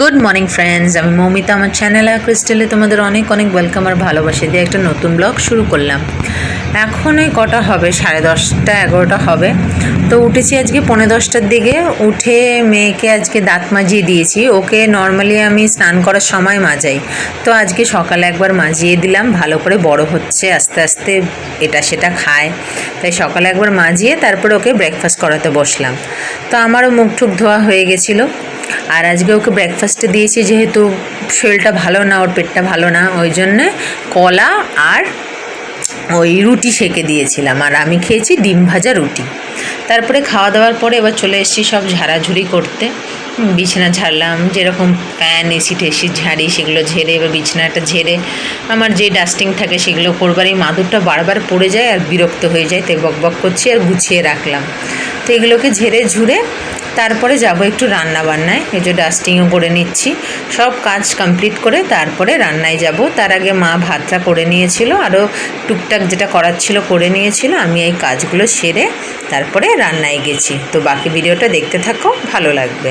Good morning friends আমি মৌমিতা। আমার channel ক্রিস্টালে তোমাদের অনেক অনেক ওয়েলকাম আর ভালোবাসা দিয়ে একটা নতুন ব্লগ শুরু করলাম। এখন ওই কটা হবে? সাড়ে দশটা, এগারোটা হবে। তো উঠেছি আজকে পৌনে দশটার দিকে। উঠে মেয়েকে আজকে দাঁত মাজিয়ে দিয়েছি। ওকে নর্মালি আমি স্নান করার সময় মাজাই। তো আজকে সকালে একবার মাজিয়ে দিলাম। ভালো করে বড় হচ্ছে, আস্তে আস্তে এটা সেটা খায়। তাই সকালে একবার মাজিয়ে তারপরে ওকে ব্রেকফাস্ট করাতে বসলাম। তো আমারও মুখ টুক ধোয়া হয়ে গেছিল। আর আজকে ওকে ব্রেকফাস্টে দিয়েছি যেহেতু শরীরটা ভালো না, ওর পেটটা ভালো না, ওই জন্যে কলা আর ওই রুটি সেকে দিয়েছিলাম। আর আমি খেয়েছি ডিম ভাজা রুটি। তারপরে খাওয়া দাওয়ার পরে এবার চলে এসেছি সব ঝাড়াঝুড়ি করতে। বিছানা ঝাড়লাম, যেরকম ফ্যান এসি টেসি ঝাড়ি, সেগুলো ঝেড়ে, এবার বিছানাটা ঝেড়ে আমার যে ডাস্টিং থাকে সেগুলো করবার এই মাদুরটা বারবার পড়ে যায় আর বিরক্ত হয়ে যায়, তাই বক বক করছি আর গুছিয়ে রাখলাম। তো এগুলোকে ঝেড়ে ঝুড়ে তারপরে যাব একটু রান্না বান্নায় এই যে ডাস্টিংও করে নিচ্ছি। সব কাজ কমপ্লিট করে তারপরে রান্নায় যাব। তার আগে মা ভাতটা করে নিয়েছিল, আরও টুকটাক যেটা করার ছিল করে নিয়েছিল, আমি এই কাজগুলো সেরে তারপরে রান্নায় গেছি। তো বাকি ভিডিওটা দেখতে থাকো, ভালো লাগবে।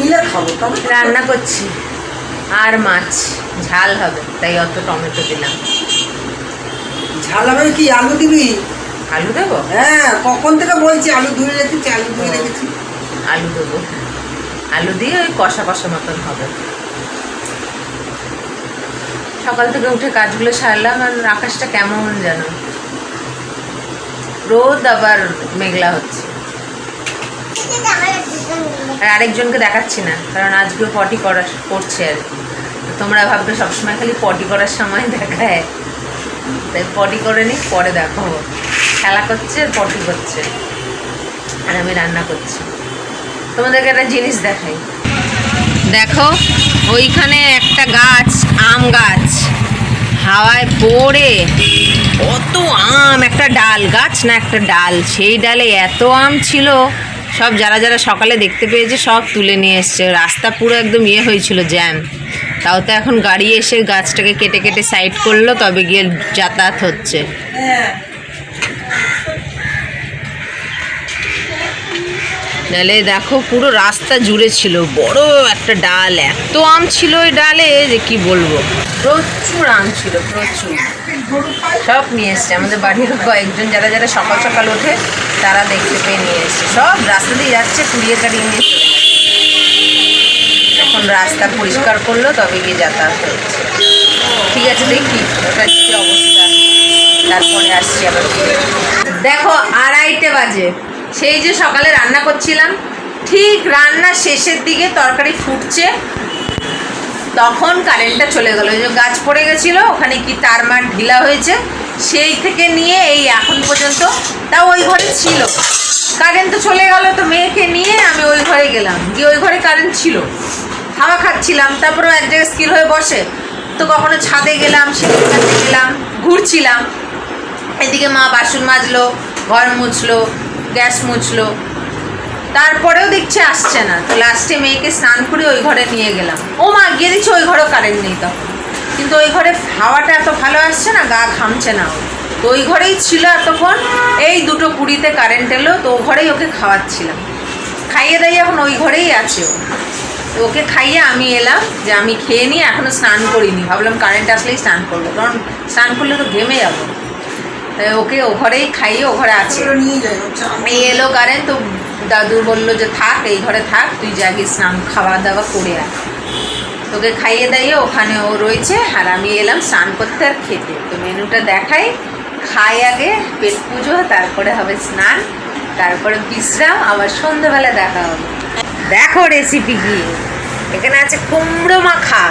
মিলে খাব রান্না করছি। আর মাছ। ঝাল হবে, তাই অত টমেটো দিলাম। ঝাল হবে কি? আলু দিবি? আলু দেবো? হ্যাঁ কখন থেকে বলছি আলু ধুয়ে রেখেছি আলু ধুয়ে রেখেছি। আলু দেবো। আলু দিয়ে ওই কষা কষা মতন হবে। সকাল থেকে উঠে কাজগুলো সারলাম আর আকাশটা কেমন যেন। রোদ আবার মেঘলা হচ্ছে। আর আরেকজনকে দেখাচ্ছি না কারণ আজকেও পটি করা করছে আর কি। তোমরা ভাববে সবসময় খালি পটি করার সময় দেখায়। তাই পটি করে নি পরে দেখো খেলা করছে, পটি করছে। আর আমি রান্না করছি। তোমাদেরকে একটা জিনিস দেখাই। দেখো, ওইখানে একটা গাছ, আম গাছ। হাওয়ায় পড়ে। কত আম, একটা ডাল গাছ না একটা ডাল? সেই ডালে এত আম ছিল। সব যারা যারা সকালে দেখতে পেয়েছে, সব তুলে নিয়ে এসছে। রাস্তা পুরো একদম ইয়ে হয়েছিল, জ্যাম। তাও তো এখন গাড়ি এসে গাছটাকে কেটে কেটে সাইড করল, তবে গিয়ে যাতায়াত হচ্ছে। নালে দেখো পুরো রাস্তা জুড়ে ছিল, বড় একটা ডাল, এত আম ছিল ওই ডালে যে কি বলব? প্রচুর আম ছিল, প্রচুর। সব নিয়ে এসছে, আমাদের বাড়ির কয়েকজন, যারা যারা সকাল সকাল ওঠে, তারা দেখতে পেয়ে নিয়ে এসছে। সব রাস্তা দিয়ে যাচ্ছে, কুড়িয়ে কাড়িয়ে নিয়ে এখন রাস্তা পরিষ্কার করল, তবে গিয়ে যাতায়াত হচ্ছে ঠিক আছে, দেখি ওটা কি অবস্থা। তারপরে আসছি আবার দেখো, আড়াইটে বাজে। সেই যে সকালে রান্না করছিলাম, ঠিক রান্না শেষের দিকে তরকারি ফুটছে। তখন কারেন্টটা চলে গেলো। যে গাছ পড়ে গেছিল, ওখানে কি তার মার ঢিলা হয়েছে, সেই থেকে নিয়ে এই এখন পর্যন্ত তাও ওই ঘরে ছিল। কারেন্ট তো চলে গেল, তো মেয়েকে নিয়ে আমি ওই ঘরে গেলাম। গিয়ে ওই ঘরে কারেন্ট ছিল। হাওয়া খাচ্ছিলাম, তারপরেও এক জায়গায় স্থির হয়ে বসে। তো কখনো ছাদে গেলাম কাটতে গেলাম, ঘুরছিলাম। এদিকে মা বাসন মাজলো, ঘর মুছলো গ্যাস মুছলো। তারপরেও দেখছি আসছে না। তো লাস্টে মেয়েকে স্নান করে ওই ঘরে নিয়ে গেলাম। ও মা, গিয়ে দেখছি ওই ঘরেও কারেন্ট নেই তখন। কিন্তু ওই ঘরে হাওয়াটা এত ভালো আসছে না, গা ঘামছে না। তো ওই ঘরেই ছিল এতক্ষণ, এই দুটো কুড়িতে কারেন্ট এলো, তো ও ঘরেই ওকে খাওয়াচ্ছিলাম। খাইয়ে দাইয়ে এখন ওই ঘরেই আছে ও। তো ওকে খাইয়ে আমি এলাম, যে আমি খেয়ে নিয়ে এখনও স্নান করিনি। ভাবলাম কারেন্ট আসলেই স্নান করব। কারণ স্নান করলে তো ঘেমে যাব। ওকে ও ঘরেই খাইয়ে ও ঘরে আছে। এই এলো কারেন্ট তো দাদু বলল যে থাক এই ঘরে থাক তুই যা গিয়ে স্নান খাওয়া দাওয়া করে আয়। তোকে খাইয়ে দাইয়ে ওখানে ও রয়েছে আর আমি এলাম স্নান করতে আর খেতে। তো মেনুটা দেখাই খাই আগে পেট পুজো তারপরে হবে স্নান তারপরে বিশ্রাম আবার সন্ধ্যেবেলা দেখা হবে। দেখো রেসিপি কি। এখানে আছে কুমড়ো মাখা।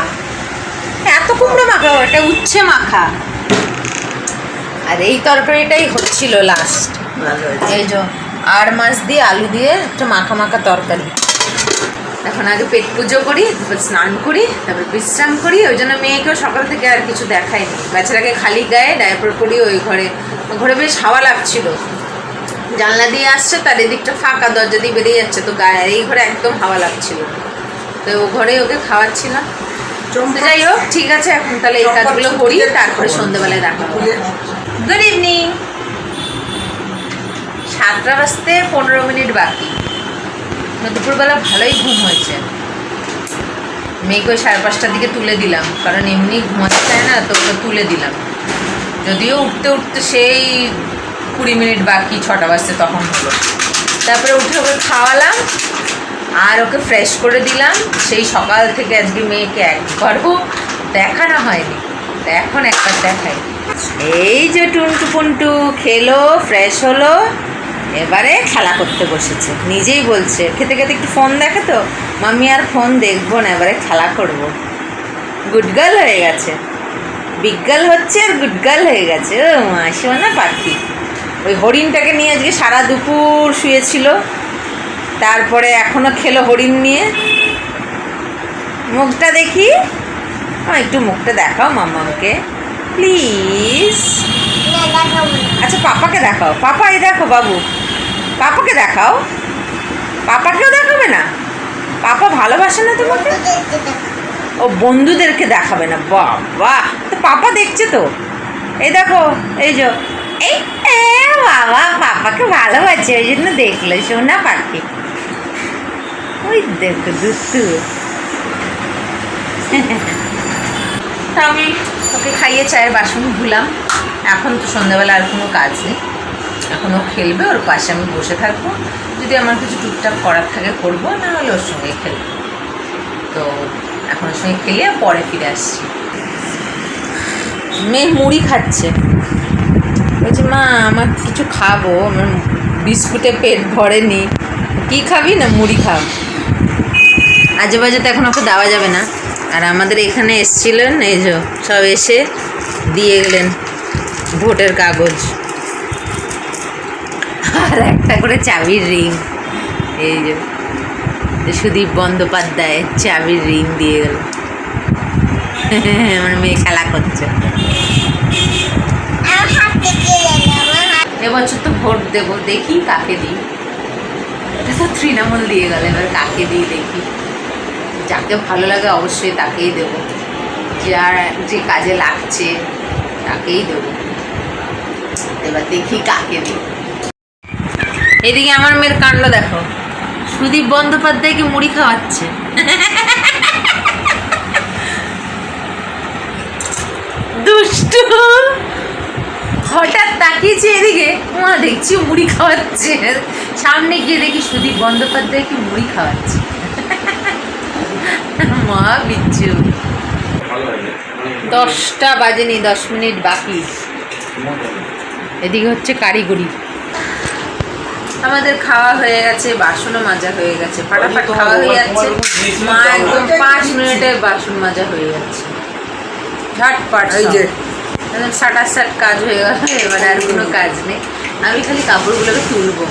এত কুমড়ো মাখা ওটা উচ্ছে মাখা। আর এই তরকারিটাই হচ্ছিল লাস্ট। এই যে আর মাছ দিয়ে আলু দিয়ে একটা মাখা মাখা তরকারি। এখন আগে পেট পুজো করি তারপর স্নান করি তারপর বিশ্রাম করি ওই জন্য মেয়েকেও সকাল থেকে আর কিছু দেখায়নি বেচারাকে খালি গায়ে ডায়পার করি ওই ঘরে ঘরে বেশ হাওয়া লাগছিল। জানলা দিয়ে আসছে তার এদিকটা ফাঁকা দরজা দিয়ে বেরিয়ে যাচ্ছে তো গায়ে এই ঘরে একদম হাওয়া লাগছিল। তো ও ঘরে ওকে খাওয়াচ্ছিলাম যাই হোক ঠিক আছে এখন তাহলে এই কাজগুলো করি তারপরে সন্ধ্যেবেলায় দেখা গুড ইভিনিং। সাতটা বাজতে পনেরো মিনিট বাকি। না দুপুরবেলা ভালোই ঘুম হয়েছে। মেয়েকে ওই সাড়ে পাঁচটার দিকে তুলে দিলাম, কারণ এমনি ঘুমাতে চায় না, তো ওকে তুলে দিলাম। যদিও উঠতে উঠতে সেই কুড়ি মিনিট বাকি, ছটা বাজতে তখন হলো। তারপরে উঠে ওকে খাওয়ালাম, আর ওকে ফ্রেশ করে দিলাম। সেই সকাল থেকে আজকে মেয়েকে একবারও দেখানো হয়নি। এখন একবার দেখাই। এই যে টুনটু পুন্টু, খেলো ফ্রেশ হলো, এবারে খেলা করতে বসেছে। নিজেই বলছে, খেতে খেতে একটু ফোন দেখে তো? মাম্মি আর ফোন দেখব না, এবারে খেলা করব। গুড গার্ল হয়ে গেছে। বিগ গার্ল হচ্ছে আর গুড গার্ল হয়ে গেছে। ও মাসিও না পাখি ওই হরিণটাকে নিয়ে আজকে সারা দুপুর শুয়েছিল। তারপরে এখনও খেলো হরিণ নিয়ে। মুখটা দেখি? ও একটু মুখটা দেখাও মাম্মামকে প্লিজ আচ্ছা পাপাকে দেখাও। পাপা, এই দেখো বাবু। পাপাকে দেখাও। পাপাকেও দেখাবে না? পাপা ভালোবাসে না তোমাকে? ও বন্ধুদেরকে দেখাবে না। বাবা, তো পাপা দেখছে তো। এই দেখো, এই যে। এই বাবা, পাপাকে ভালোবাসে, ওই জন্য দেখল। সোনা পাখি। ওই দেখো দুস্তু তা আমি ওকে খাইয়ে চায়ের বাসন ধুলাম। এখন তো সন্ধ্যাবেলা আর কোনো কাজ নেই। এখন ও খেলবে, ওর পাশে আমি বসে থাকব। যদি আমার কিছু টুকটাক করার থাকে করব, না হলে ওর সঙ্গে খেলব। তো এখন ওর সঙ্গে খেলে পরে ফিরে আসছি। মেয়ে মুড়ি খাচ্ছে। বলছে, মা, আমার কিছু খাব। আমার বিস্কুটে পেট ভরেনি। কি খাবি না মুড়ি খাও আজে বাজে তো এখন ওকে দেওয়া যাবে না। আর আমাদের এখানে এসছিলেন, এই যে সব এসে দিয়ে গেলেন ভোটের কাগজ। আর একটা করে চাবির রিং, এই যে সুদীপ বন্দ্যোপাধ্যায় চাবির রিং দিয়ে গেল। আমার মেয়ে খেলা করছে। এবছর তো ভোট দেবো, দেখি কাকে দিই। এটা তো তৃণমূল দিয়ে গেল, এবার কাকে দিই দেখি। যাকে ভালো লাগে অবশ্যই তাকেই দেবো। যার যে কাজে লাগছে তাকেই দেবো। এবার দেখি কাকে দিই এদিকে আমার মেয়ের কাণ্ড দেখো। সুদীপ বন্দ্যোপাধ্যায়কে মুড়ি খাওয়াচ্ছে? দুষ্টু! হঠাৎ তাকিয়েছে এদিকে। মা দেখছি মুড়ি খাওয়াচ্ছে। সামনে গিয়ে দেখি সুদীপ বন্দ্যোপাধ্যায়কে মুড়ি খাওয়াচ্ছে। মা বিচ্ছু দশটা বাজেনি দশ মিনিট বাকি। এদিকে হচ্ছে কারিগরি। আমাদের খাওয়া হয়ে গেছে বাসনও মাজা হয়ে গেছে। ফাটাফাট খাওয়া হয়ে যাচ্ছে। মা একদম পাঁচ মিনিটে বাসন মাজা হয়ে যাচ্ছে। ঝটপট এই যে। একদম সাটার সাট কাজ হয়ে গেল এবার আর কোনো কাজ নেই। আমি খালি কাপড়গুলোকে তুলবো।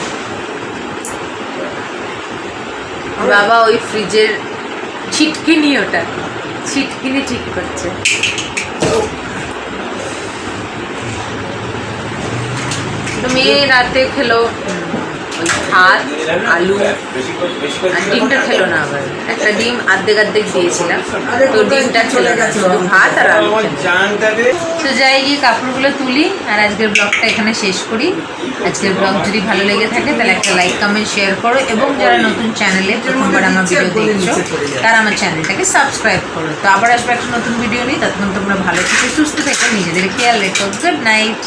বাবা ওই ফ্রিজের ছিটকিনি ওটা। ছিটকিনি ঠিক করছে। মেয়ে রাতে খেলো। ওই ভাত, আলু, আর ডিমটা খেলো না আবার। একটা ডিম আর্ধেক আর্ধেক দিয়েছিলাম। তো ডিমটা খেলো শুধু ভাত আর তো যাই গিয়ে কাপড়গুলো তুলি আর আজকের ব্লগটা এখানে শেষ করি। আজকের ব্লগ যদি ভালো লেগে থাকে, তাহলে একটা লাইক কমেন্ট শেয়ার করো এবং যারা নতুন চ্যানেলে প্রথমবার আমার ভিডিও দেখছ, তারা আমার চ্যানেলটাকে সাবস্ক্রাইব করো। তো আবার আসব একটা নতুন ভিডিও নিয়ে। ততক্ষণ তোমরা ভালো থেকে, সুস্থ থেকো, নিজেদের খেয়াল রেখো। Good night